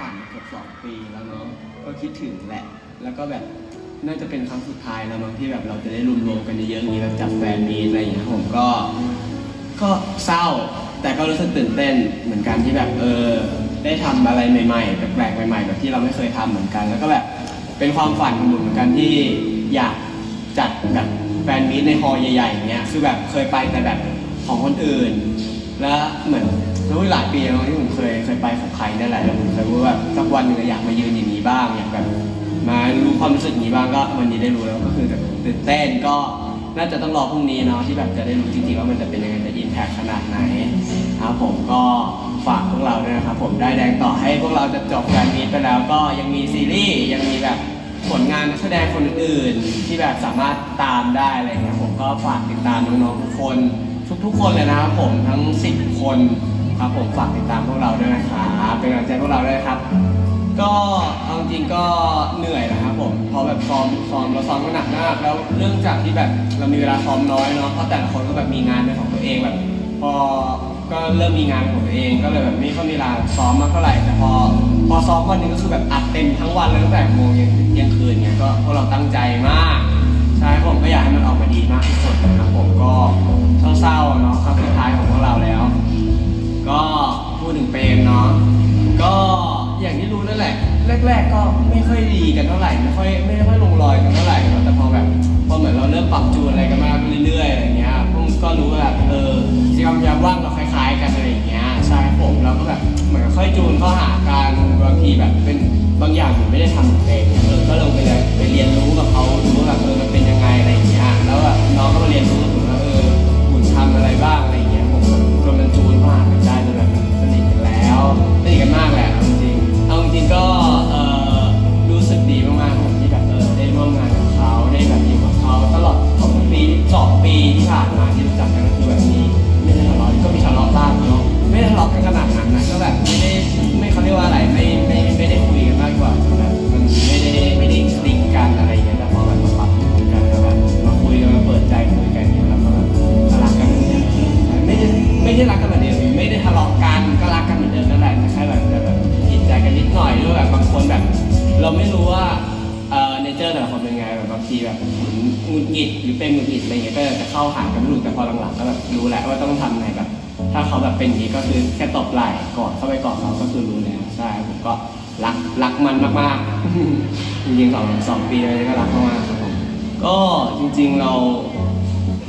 ผ่านมาเกือบสองปีแล้วเนาะก็คิดถึงแหละ แล้วก็แบบน่าจะเป็นครั้งสุดท้ายแล้วมั้งที่แบบเราจะได้รวมรวมๆกันเยอะๆอย่างนี้แบบจัดแฟนมีตอะไรอย่างเงี้ยผมก็ก็เศร้า แต่ก็รู้สึกตื่นเต้นเหมือนกันที่แบบเออได้ทำอะไรใหม่ๆแปลกๆใหม่ๆแบบที่เราไม่เคยทำเหมือนกัน แล้วก็แบบเป็นความฝันของผมเหมือนกันที่อยากจัดแบบแฟนมีตในฮอลล์ใหญ่ๆอย่างเงี้ยคือแบบเคยไปแต่แบบของคนอื่น แล้วเหมือน รู้หลายปีแล้วที่ผมเคยเคยไปของใครนั่นแหละแล้วผมเคยพูดว่าสักวันหนึ่งอยากมายืนอย่างนี้บ้างอยากแบบมารู้ความรู้สึกนี้บ้างก็วันนี้ได้รู้แล้วก็คือแบบตื่นเต้นก็น่าจะต้องรอพรุ่งนี้เนาะที่แบบจะได้รู้จริงๆว่ามันจะเป็นยังไงจะอินแพคขนาดไหนครับผมก็ฝากพวกเราด้วยนะครับผมได้แดงต่อให้พวกเราจะจบการมีไปแล้วก็ยังมีซีรีส์ยังมีแบบผลงานนักแสดงคนอื่นที่แบบสามารถตามได้อะไรเงี้ยผมก็ฝากติดตามน้องๆทุกคน ทุกๆคนเลยนะครับผมทั้ง 10 คน ครับผมฝากติดตามพวกเราด้วยนะครับเป็นกำลังใจพวกเราด้วยครับ ก็เอาจริงก็เหนื่อยนะครับผมเพราะแบบซ้อมซ้อมเราซ้อมกันหนักมากแล้วเรื่องจากที่แบบเรามีเวลาซ้อมน้อยเนาะเพราะแต่ละคนก็แบบมีงานเป็นของตัวเองแบบพอก็เริ่มมีงานของตัวเองก็เลยแบบไม่ค่อยมีเวลาซ้อมมากเท่าไหร่แต่พอพอซ้อมวันนึงก็คือแบบอัดเต็มทั้งวันเลยตั้งแต่โมงยันเที่ยงคืนเงี้ยก็พวกเราตั้งใจมากใช่ผมก็อยากให้มันออกมาดี อย่างที่รู้นั่นแหละ แรก ๆ ก็ไม่ค่อยดีกันเท่าไหร่ไม่ค่อยไม่ค่อยลงรอยกันเท่าไหร่แต่พอแบบพอเหมือนเราเริ่มปรับจูนอะไรกันมากเรื่อยๆอะไรเงี้ยพวกก็รู้ว่าแบบเออกิจกรรมยามว่างเราคล้ายๆ กันอะไรอย่างเงี้ยใช่ผมเราก็แบบเหมือนค่อยจูนเข้าหากันบางทีแบบเป็นบางอย่างผมไม่ได้ทำเอง รักกันเหมือนเดิมไม่ได้ทะเลาะกันก็รักกันเหมือนเดิมนั่นแหละแต่แค่แบบแบบผิดใจกันนิดหน่อยหรือแบบบางคนแบบ เราไม่รู้ว่าเอ่อเนเจอร์แต่ละคนเป็นไงแบบบางทีแบบหมือนหงุดหงิดหรือเป็นหงุดหงิดอะไรเงี้ยก็จะเข้าหากันไม่รู้แต่พอหลังๆก็แบบรู้แล้วว่าต้องทำไงแบบ ถ้าเขาแบบเป็นอย่างนี้ก็คือแค่ตบไหล่กอดเข้าไปกอดเขาก็คือรู้แล้วใช่ผมก็รักรักมันมากๆจริงๆสองสองปีเลยก็รักมากๆครับผมก็จริงๆเรา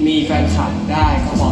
มีแฟนคลับได้ก็บอ